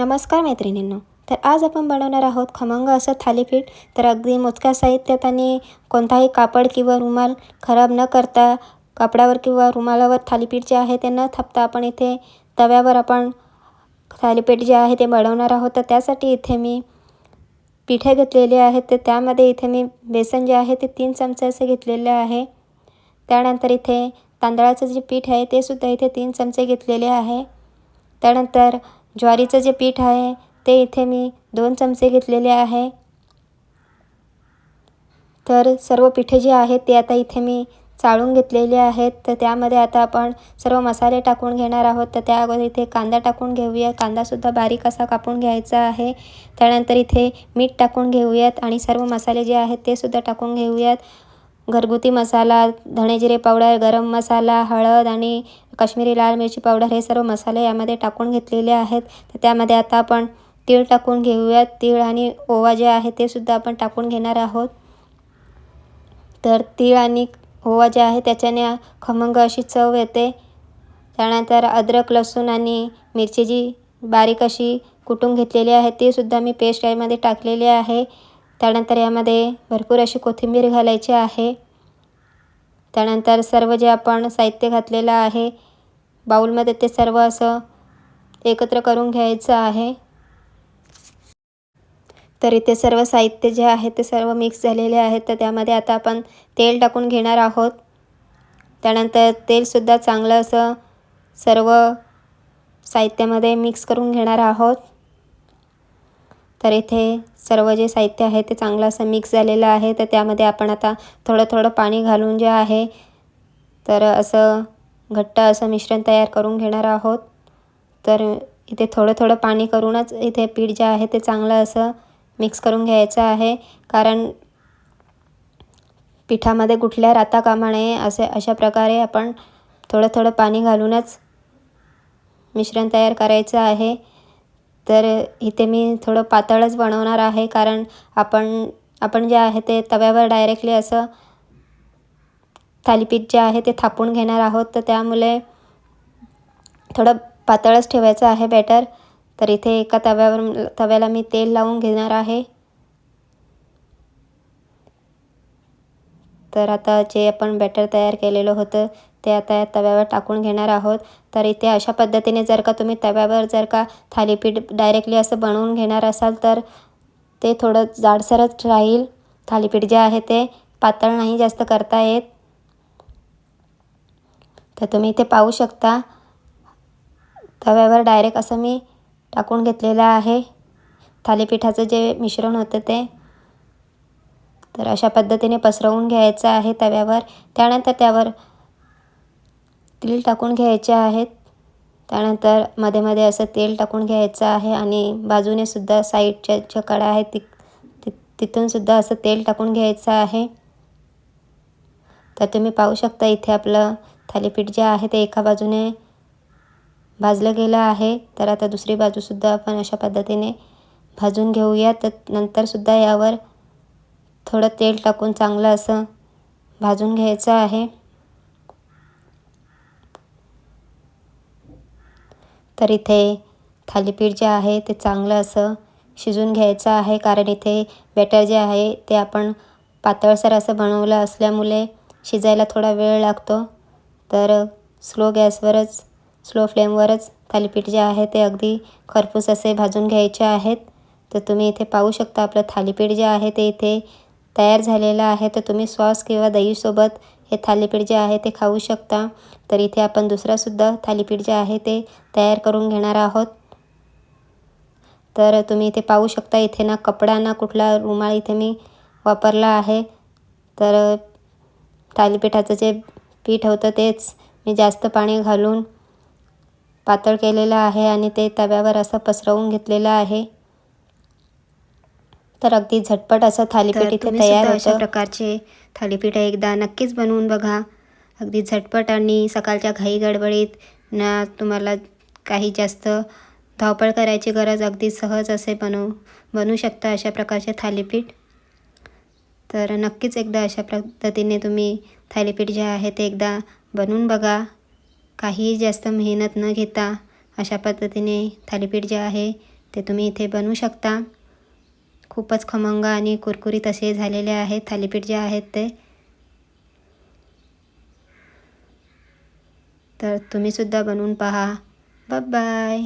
नमस्कार मैत्रिणींनो तर आज आपण बनवणार आहोत खमंग असं थालीपीठ. तर अगदी मोजक्या साहित्यात आणि कोणताही कापड किंवा रुमाल खराब न करता कापडावर किंवा रुमालावर थालीपीठ जे आहे ते न थापता आपण इथे तव्यावर आपण थालीपीठ जे आहे ते बनवणार आहोत. तर त्यासाठी इथे मी पिठे घेतलेले आहेत. तर त्यामध्ये इथे मी बेसन जे आहे ते तीन चमचे असे घेतलेले आहे. त्यानंतर इथे तांदळाचं जे पीठ आहे ते सुद्धा इथे तीन चमचे घेतलेले आहे. त्यानंतर ज्वारीचं जे पीठ आहे ते इथे मी दोन चमचे घेतलेले आहे. तर सर्व पिठे जे आहेत ते आता इथे मी चाळून घेतलेले आहेत. तर त्यामध्ये आता आपण सर्व मसाले टाकून घेणार आहोत. तर त्या अगोदर इथे कांदा टाकून घेऊया. कांदासुद्धा बारीक असा कापून घ्यायचा आहे. त्यानंतर इथे मीठ टाकून घेऊयात आणि सर्व मसाले जे आहेत ते सुद्धा टाकून घेऊयात. घरगुती मसाला धणे जिरे पावडर गरम मसाला हळद आणि काश्मीरी लाल मिरची पावडर हे सर्व मसाले यामध्ये टाकून घेतलेले आहेत. तर त्यामध्ये आता आपण तीळ टाकून घेऊयात. तीळ आणि ओवा जे आहे ते सुद्धा आपण टाकून घेणार आहोत. तर तीळ आणि ओवा जे आहे त्याच्याने खमंग अशी चव येते. त्यानंतर अद्रक लसूण आणि मिरची जी बारीक अशी कुटून घेतलेली आहे ती सुद्धा मी पेस्ट यामध्ये टाकलेली आहे. त्यानंतर यामध्ये भरपूर अशी कोथिंबीर घालायची आहे. त्यानंतर सर्व जे आपण साहित्य घातलेलं आहे बाऊलमध्ये ते सर्व असं एकत्र करून घ्यायचं आहे. तर इथे सर्व साहित्य जे आहे ते सर्व मिक्स झालेले आहेत तर त्यामध्ये आता आपण तेल टाकून घेणार आहोत. त्यानंतर तेलसुद्धा चांगलं असं सर्व साहित्यामध्ये मिक्स करून घेणार आहोत. तर इथे सर्व जे साहित्य आहे ते चांगलं असं मिक्स झालेलं आहे. तर त्यामध्ये आपण आता थोडं थोडं पाणी घालून जे आहे तर असं घट्ट असं मिश्रण तयार करून घेणार आहोत. तर इथे थोडं थोडं पाणी करूनच इथे पीठ जे आहे ते चांगलं असं मिक्स करून घ्यायचं आहे. कारण पिठामध्ये कुठल्या राहता कामा नये असे अशा प्रकारे आपण थोडं थोडं पाणी घालूनच मिश्रण तयार करायचं आहे. तर इथे मी थोडं पातळच बनवणार आहे कारण आपण आपण जे आहे ते तव्यावर डायरेक्टली असं थालीपीठ जे आहे ते थापून घेणार आहोत. तर त्यामुळे थोडं पातळच ठेवायचं आहे बॅटर तर इथे एका तव्यावर तव्याला मी तेल लावून घेणार आहे. तर आता जे आपण बॅटर तयार केलेलं होतं ते आता या तव्यावर टाकून घेणार आहोत. तर इथे अशा पद्धतीने जर का तुम्ही तव्यावर जर का थालीपीठ डायरेक्टली असं बनवून घेणार असाल तर ते थोडं जाडसरच राहील. थालीपीठ जे आहे ते पातळ नाही जास्त करता येत. तर तुम्ही इथे पाहू शकता. तव्यावर डायरेक्ट असं मी टाकून घेतलेलं आहे. थालीपीठाचं जे मिश्रण होतं ते. तर अशा पद्धतीने पसरवून घ्यायचं आहे तव्यावर. त्यानंतर त्यावर तेल टाकून घ्यायचे आहेत. त्यानंतरमध्ये मध्ये असं तेल टाकून घ्यायचं आहे आणि बाजूने सुद्धा साईडच्या ज्या कडा आहेत ति तिथून सुद्धा असं तेल टाकून घ्यायचं आहे. तर तुम्ही पाहू शकता इथे आपलं थालीपीठ जे आहे ते एका बाजूने भाजलं गेलं आहे. तर आता दुसरी बाजूसुद्धा आपण अशा पद्धतीने भाजून घेऊया. तर नंतरसुद्धा यावर थोडं तेल टाकून चांगलं असं भाजून घ्यायचं आहे. तर इथे थालीपीठ जे आहे ते चांगलं असं शिजून घ्यायचं आहे. कारण इथे बॅटर जे आहे ते आपण पातळसर असं बनवलं असल्यामुळे शिजायला थोडा वेळ लागतो. तर स्लो गॅसवरच स्लो फ्लेमवरच थालीपीठ जे आहे ते अगदी खरपूस असे भाजून घ्यायचे आहेत. तर तुम्ही इथे पाहू शकता आपलं थालीपीठ जे आहे ते इथे तयार झालेलं आहे. तर तुम्ही सॉस किंवा दहीसोबत हे थालीपीठ जे आहे ते खाऊ शकता. तर इथे आपण दुसरासुद्धा थालीपीठ जे आहे ते तयार करून घेणार आहोत. तर तुम्ही इथे पाहू शकता इथे ना कपडा ना कुठला रुमाल इथे मी वापरला आहे. तर थालीपीठाचं जे पीठ होतं तेच मी जास्त पाणी घालून पातळ केलेलं आहे आणि ते तव्यावर असं पसरवून घेतलेलं आहे. तर अगदी झटपट असं थालीपीठ इथे तयार अशा प्रकारचे थालीपीठ एकदा नक्कीच बनवून बघा. अगदी झटपट आणि सकाळच्या घाई गडबडीत ना तुम्हाला काही जास्त धावपळ करायची गरज अगदी सहज असे बनवू बनवू शकता अशा प्रकारचे थालीपीठ. तर नक्कीच एकदा अशा पद्धतीने तुम्ही थालीपीठ जे आहे ते एकदा बनवून बघा. काहीही जास्त मेहनत न घेता अशा पद्धतीने थालीपीठ जे आहे ते तुम्ही इथे बनवू शकता. खूपच खमंग आणि कुरकुरीत असे झालेले आहेत. थालीपीठ जे आहेत ते. तर तुम्हीसुद्धा बनवून पहा. बाय